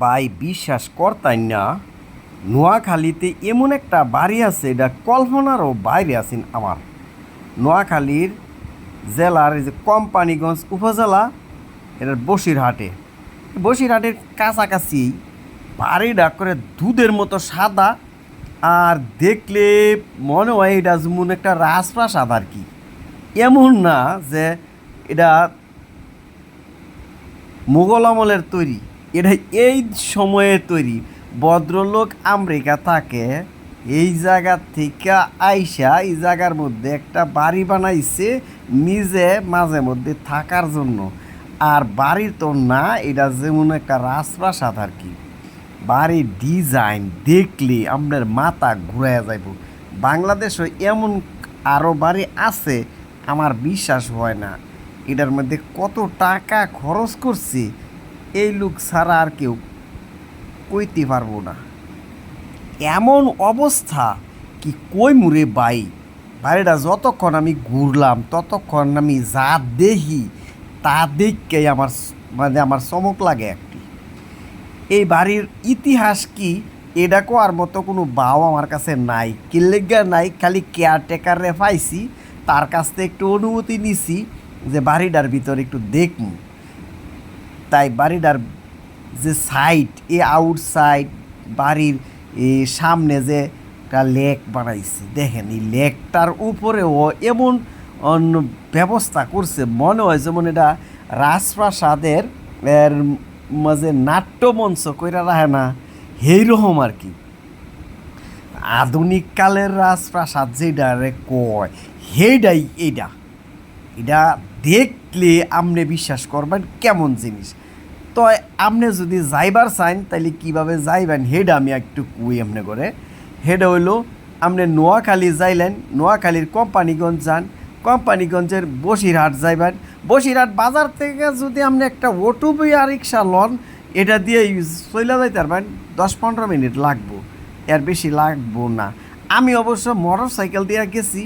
ভাই, বিশ্বাস করতাই না। নোয়াখালীতে এমন একটা বাড়ি আছে, এটা কল্পনারও বাইরে আছেন আমার। নোয়াখালীর জেলার যে কোম্পানিগঞ্জ উপজেলা, এটার বসিরহাটে। বসিরহাটের কাছাকাছি বাড়িটা করে দুধের মতো সাদা, আর দেখলে মনে হয় এটা যেমন একটা রাজপ্রাসাদ আর কি। এমন না যে এটা মুঘল আমলের তৈরি। এটা এই সময়ে তৈরি। ভদ্রলোক আমেরিকা থাকে, এই জায়গা থেকে আইসা এই জায়গার মধ্যে একটা বাড়ি বানাইছে, নিজে মাঝে মধ্যে থাকার জন্য। আর বাড়ির তো না, এটা যেমন একটা রাজপ্রাসাদ আর কি। বাড়ির ডিজাইন দেখলে আপনার মাথা ঘুরাইয়া যাইব। বাংলাদেশে এমন আরও বাড়ি আছে, আমার বিশ্বাস হয় না। এটার মধ্যে কত টাকা খরচ করছে এই লোক ছাড়া আর কেউ কইতে পারব না। এমন অবস্থা কি কই মুরে বাই বাড়িটা যতক্ষণ আমি ঘুরলাম, ততক্ষণ আমি যা দেখি তা দেখকেই আমার মানে আমার চমক লাগে একটি। এই বাড়ির ইতিহাস কি এটা আর মতো কোনো বাও আমার কাছে নাই। কিল্লেগা নাই, খালি কেয়ারটেকারে পাইছি, তার কাছ থেকে একটু অনুমতি নিছি যে বাড়িটার ভিতরে একটু দেখমু। তাই বাড়িটার যে সাইড এ আউটসাইড বাড়ির সামনে যে একটা লেক বানাইছে, দেখেন, এই লেকটার উপরেও এমন ব্যবস্থা করছে, মনে হয় যেমন এটা রাজপ্রাসাদের মাঝে নাট্যমঞ্চ কইরা রাখে না রকম আর কি। আধুনিক কালের রাজপ্রাসাদ যেটা রে কয়, সেইটাই এইটা। এটা দেখলে আপনি বিশ্বাস করবেন কেমন জিনিস। তো আপনি যদি যাইবার চান তাহলে কীভাবে যাইবেন? হেড আমি একটু কুই আপনি করে। হেড হইল আপনি নোয়াখালী যাইলেন, নোয়াখালীর কোম্পানিগঞ্জ যান। কোম্পানিগঞ্জের বসিরহাট যাইবেন। বসিরহাট বাজার থেকে যদি আপনি একটা অটো বা রিক্সা লন, এটা দিয়ে চলে যাইতে পারবেন, দশ পনেরো মিনিট লাগবো। এর বেশি লাগবো না। আমি অবশ্য মোটর সাইকেল দিয়ে গেছি।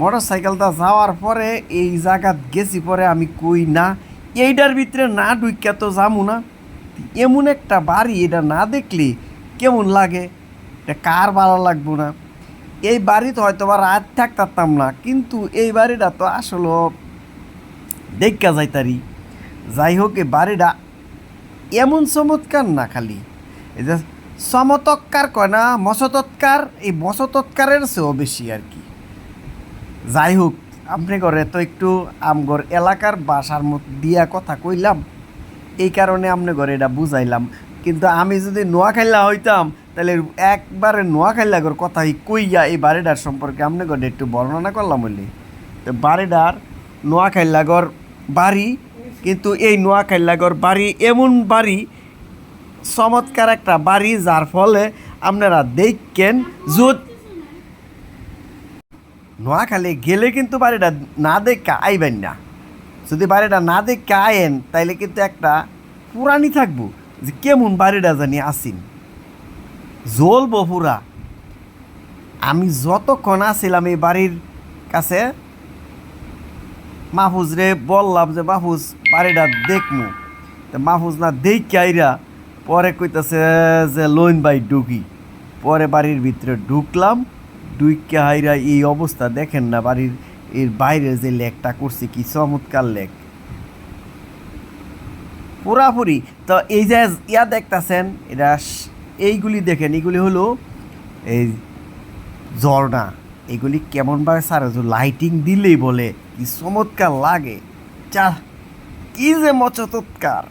মোটর সাইকেলটা যাওয়ার পরে এই জায়গাত গেছি পরে আমি কই না। এইটার ভিতরে না ঢুকিয়া তো যামু না। এমন একটা বাড়ি এটা না দেখলে কেমন লাগে? এটা কার ভালো লাগবো না? এই বাড়িতে হয়তো বা রাত থাকতাম না, কিন্তু এই বাড়িটা তো আসলে দেখা যাইতারি। যাই হোক, এই বাড়িটা এমন চমৎকার না খালি। এই যে চমৎকার কয় না, মসতৎকার, এই মসতৎকারের চেয়েও বেশি আর কি। যাই হোক আপনি করে তো একটু আমগর এলাকার বাসার মত দিয়া কথা কইলাম, এই কারণে আপনি ঘরে এটা বুঝাইলাম। কিন্তু আমি যদি নোয়াখাইলা হইতাম, তাহলে একবারে নোয়াখাইলাগর কথা কইয়া এই বাড়িটার সম্পর্কে আপনি ঘরে একটু বর্ণনা করলাম বলি। তো বাড়িটার নোয়াখাইলাগর বাড়ি, কিন্তু এই নোয়াখাইলাগর বাড়ি এমন বাড়ি, চমৎকার একটা বাড়ি, যার ফলে আপনারা দেখেন যত নোয়াখালী গেলে কিন্তু বাড়িটা না দেখা আইবেন না। যদি বাড়িটা না দেখে আয়েন, তাইলে কিন্তু একটা পুরানি থাকব যে কেমন বাড়িটা জানি আসিন জ্বলবো পুরা। আমি যতক্ষণ আসছিলাম এই বাড়ির কাছে, মাহফুজ রে বললাম যে, মাহফুজ, বাড়িটা দেখমু। তো মাহফুজ না দেখে আইরা পরে কইতাছে যে লোন বাই ঢুকি। পরে বাড়ির ভিতরে ঢুকলাম। ঢুকে হাইরা এই অবস্থা দেখেন না বাড়ির, এর বাইরে যে লেকটা করছে, কি চমৎকার লেক। পুরাপুরি। তো এই যে ইয়া দেখতাছেন স- এইগুলি দেখেন, এগুলি হলো এই ঝর্ণা। এগুলি কেমনভাবে সারে লাইটিং দিলেই বলে, কি চমৎকার লাগে। চা কি যে মচৎকার